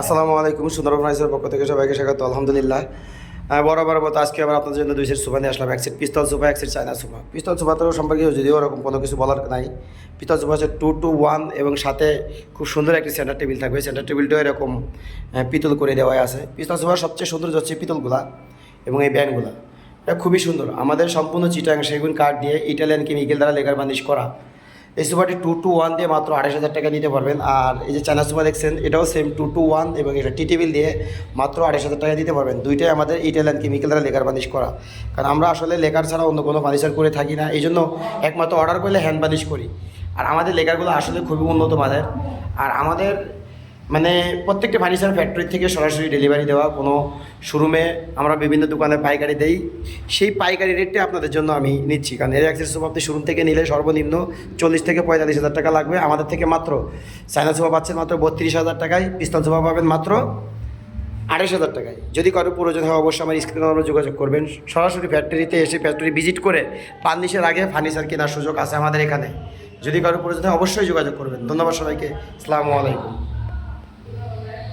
আসসালামু আলাইকুম, সুন্দর ফার্নিচার পক্ষ থেকে সবাইকে স্বাগত, আলহামদুলিল্লাহ। বরাবর মতো আজকে আবার আপনাদের জন্য দুই সেট সোফা নিয়ে আসলাম, এক পিস্তল সোফা, এক সেট চায়না সোফা। পিস্তল সোফা তো সম্পর্কে যদিও ওরকম কোনো কিছু বলার নাই, পিস্তল সোফা হচ্ছে টু টু ওয়ান এবং সাথে খুব সুন্দর একটি সেন্টার টেবিল থাকবে। সেন্টার টেবিলটাও এরকম পিতল করে দেওয়া আছে। পিস্তল সোফার সবচেয়ে সুন্দর হচ্ছে পিতলগুলা এবং এই ব্যান্ডগুলা। এটা খুবই সুন্দর। আমাদের সম্পূর্ণ চিটাং সেগুন কাঠ দিয়ে ইটালিয়ান কেমিক্যাল দ্বারা লেগার বানিশ করা। এই সোফাটি টু টু ওয়ান দিয়ে মাত্র আড়াইশ হাজার টাকা নিতে পারবেন। আর এই যে চায়না সোফা দেখছেন, এটাও সেম টু টু ওয়ান এবং এটা টি টেবিল দিয়ে মাত্র আড়াইশ হাজার টাকা দিতে পারবেন। দুইটাই আমাদের ইটালিয়ান কেমিক্যাল দ্বারা লেকার বানিশ করা। কারণ আমরা আসলে লেকার ছাড়া অন্য কোনো ফার্নিচার করে থাকি না। এই জন্য একমাত্র অর্ডার করলে হ্যান্ড বানিশ করি। আর আমাদের লেকারগুলো আসলে খুবই উন্নত মানের। আর আমাদের মানে প্রত্যেকটা ফার্নিচার ফ্যাক্টরি থেকে সরাসরি ডেলিভারি দেওয়া, কোনো শোরুমে আমরা বিভিন্ন দোকানে পাইকারি দেই। সেই পাইকারি রেটটা আপনাদের জন্য আমি নিচ্ছি। কারণ এর অ্যাক্সেস আপনি শোরুম থেকে নিলে সর্বনিম্ন চল্লিশ থেকে পঁয়তাল্লিশ হাজার টাকা লাগবে। আমাদের থেকে মাত্র চায়না সোফা পাচ্ছেন মাত্র বত্রিশ হাজার টাকায় পিস্তল সোফা পাবেন মাত্র আড়াইশ হাজার টাকায়। যদি কারও প্রয়োজন হয় অবশ্যই আমার স্ক্রিনে আমরা যোগাযোগ করবেন। সরাসরি ফ্যাক্টরিতে এসে ফ্যাক্টরি ভিজিট করে পান্নিশের আগে ফার্নিচার কেনার সুযোগ আছে আমাদের এখানে। যদি কারও প্রয়োজন হয় অবশ্যই যোগাযোগ করবেন। ধন্যবাদ সবাইকে। আসসালামু আলাইকুম।